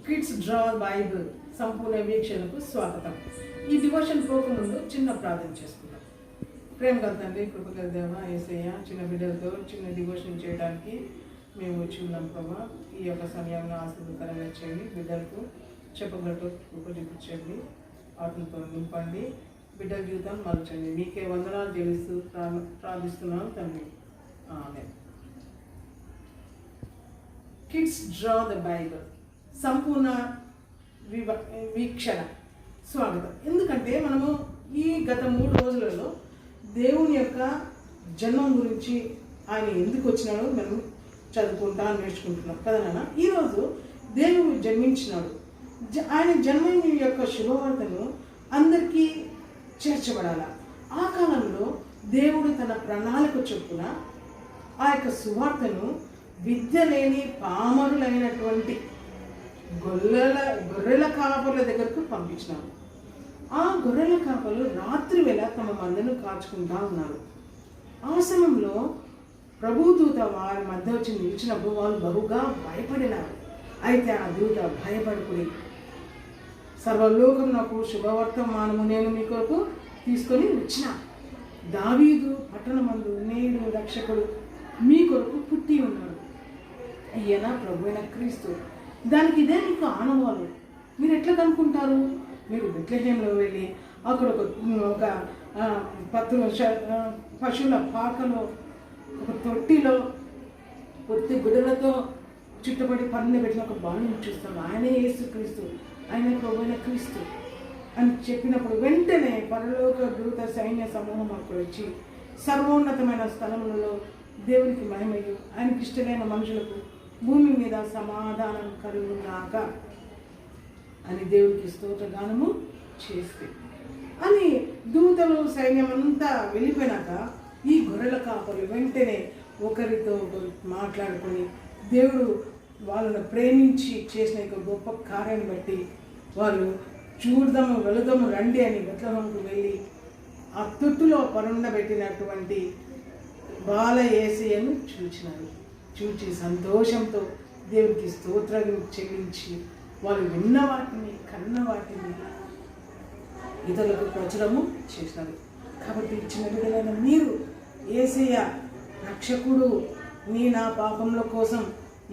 Kids draw Bible సంపూర్ణ వీక్షణకు స్వాగతం. ఈ devotion పోకముందు చిన్న ప్రార్థన చేసుకుందాం. ప్రేమ గల తండ్రి కృపగల దేవ ఏసయ్య చిన్న బిడ్డలతో చిన్న డివోషన్ చేయడానికి మేము వచ్చి ఉన్నాం ప్రభా. ఈ యొక్క సమయంలో ఆశీర్వదకరంగా చేయండి. బిడ్డలకు చెప్పగలతో కృప ఆత్మతో నింపండి. బిడ్డల జీవితం మలచండి మీకే వందనాలు జీవిస్తూ ప్రా- ప్రార్థిస్తున్నాను తండ్రి. ఆమె కిడ్స్ డ్రా ద బైబుల్ సంపూర్ణ వివ వీక్షణ స్వాగతం. ఎందుకంటే మనము ఈ గత మూడు రోజులలో దేవుని యొక్క జన్మం గురించి ఆయన ఎందుకు వచ్చినాడో మనం చదువుకుంటా నేర్చుకుంటున్నాం. కదా నాన్న? ఈరోజు దేవుడు జన్మించినాడు. జ- ఆయన జన్మ యొక్క శుభవార్తను అందరికీ చేర్చబడాల. ఆ కాలంలో దేవుడు తన ప్రణాళిక చొప్పున ఆ యొక్క సువార్తను విద్య లేని పామరులైనటువంటి గొర్రెల గొర్రెల కాపర్ల దగ్గరకు పంపించినారు ఆ గొర్రెల కాపర్లు రాత్రి వేళ తమ మందను కాచుకుంటా ఉన్నారు. ఆ సమయంలో ప్రభుదూత వారి మధ్య వచ్చి నిలిచినప్పుడు వాళ్ళు బహుగా భయపడినారు. అయితే ఆ దూత భయపడుకుని సర్వలోకం నాకు శుభవర్తమానము నేను మీ కొరకు తీసుకొని వచ్చిన. దావీదు పట్టణమందు నేడు రక్షకుడు మీ కొరకు పుట్టి ఉన్నాడు. ఈయన ప్రభు క్రీస్తు. దానికి ఇదే మీకు ఆనవాలు. మీరు ఎట్లా కనుక్కుంటారు? మీరు బెట్లహేంలో వెళ్ళి అక్కడ ఒక ఒక పత్తు పశువుల పాకలో ఒక తొట్టిలో పొత్తి గుడ్డలతో చుట్టుపడి పన్ను పెట్టిన ఒక బాలుని చూస్తాం ఆయనే యేసు క్రీస్తు ఆయన ప్రభువైన క్రీస్తు అని చెప్పినప్పుడు వెంటనే పరలోక దూత సైన్య సమూహం అక్కడ వచ్చి సర్వోన్నతమైన స్థలములలో దేవునికి మహిమయ్యు ఆయనకి ఇష్టమైన మనుషులకు భూమి మీద సమాధానం కలుగునాక అని దేవుడికి స్తోత్రగానము చేస్తే. అని దూతలు సైన్యం అంతా వెళ్ళిపోయినాక ఈ గొర్రెల కాపలు వెంటనే ఒకరితో ఒకరు మాట్లాడుకొని దేవుడు వాళ్ళను ప్రేమించి చేసిన యొక్క గొప్ప కార్యం బట్టి వాళ్ళు చూడదాము వెళదాము రండి అని బెత్లహంకు వెళ్ళి ఆ తొట్టులో పరుండబెట్టినటువంటి బాల ఏసయ్యను చూచినారు. చూచి సంతోషంతో దేవునికి స్తోత్రాలు చెల్లించి వాళ్ళు విన్న వాటిని కన్న వాటిని ఇతరులకు ప్రచురము చేసినారు కాబట్టి చిన్న బిడ్డలైన మీరు ఏసయ్య రక్షకుడు నీ నా పాపముల కోసం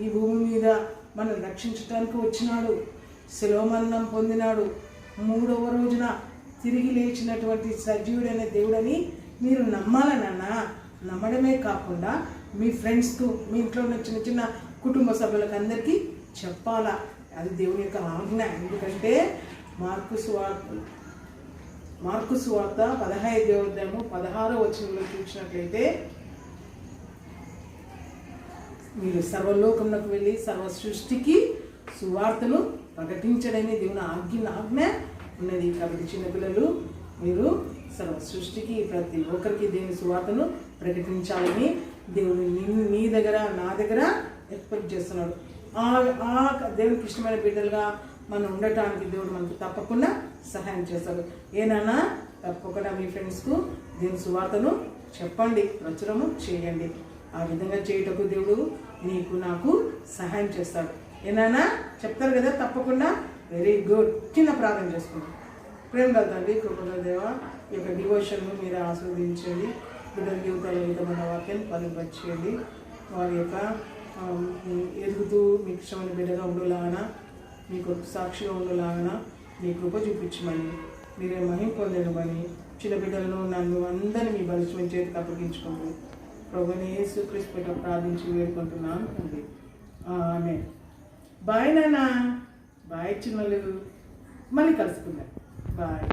ఈ భూమి మీద మనం రక్షించడానికి వచ్చినాడు శిలోమరణం పొందినాడు. మూడవ రోజున తిరిగి లేచినటువంటి సజీవుడైన దేవుడని మీరు నమ్మాలనన్నా నమ్మడమే కాకుండా మీ ఫ్రెండ్స్కు మీ ఇంట్లో ఉన్న చిన్న చిన్న కుటుంబ సభ్యులకు అందరికీ చెప్పాలా? అది దేవుని యొక్క ఆజ్ఞ. ఎందుకంటే మార్కు స్వార్థ మార్కు సువార్త పదహైదు దేవోద్యము పదహారో వచనంలో చూసినట్లయితే మీరు సర్వలోకమునకు వెళ్ళి సర్వ సృష్టికి సువార్తను ప్రకటించడమే దేవుని ఆజ్ఞ ఆజ్ఞ ఉన్నది. కాబట్టి చిన్నపిల్లలు మీరు సృష్టికి ప్రతి ఒక్కరికి దేవుని సువార్తను ప్రకటించాలని దేవుడు నీ- నీ దగ్గర నా దగ్గర ఎక్స్పెక్ట్ చేస్తున్నాడు. ఆ ఆ దేవునికి ఇష్టమైన బిడ్డలుగా మనం ఉండటానికి దేవుడు మనకు తప్పకుండా సహాయం చేస్తాడు. ఏనానా తప్పకుండా మీ ఫ్రెండ్స్కు దీని సువార్తను చెప్పండి ప్రచురము చేయండి. ఆ విధంగా చేయుటకు దేవుడు నీకు నాకు సహాయం చేస్తాడు. ఏనానా చెప్తారు కదా తప్పకుండా వెరీ గుడ్. చిన్న ప్రార్థన చేసుకుంటాం ప్రేమ గల తండ్రి దేవ ఈ యొక్క డివోషన్ను మీరు ఆస్వాదించండి. బిడ్డల జీవితాల విధమైన వాక్యాన్ని ఫలింపచేయండి వారి యొక్క ఎదుగుతూ మీకు ఇష్టమైన బిడ్డగా ఉండలాగన మీకు సాక్షిగా ఉండలాగన మీ కృప చూపించమని మీరే మహిం పొందడమని చిన్న బిడ్డలను నన్ను అందరినీ మీ బలిష్టమైన చేతికి అప్పగించుకోండి. ప్రభుని యేసు క్రీస్తు ప్రార్థించి వేడుకుంటున్నాను అండి ఆమె బాయ్ నాన్న. బాయ్ చిన్నలు మళ్ళీ కలుసుకుందాం. బాయ్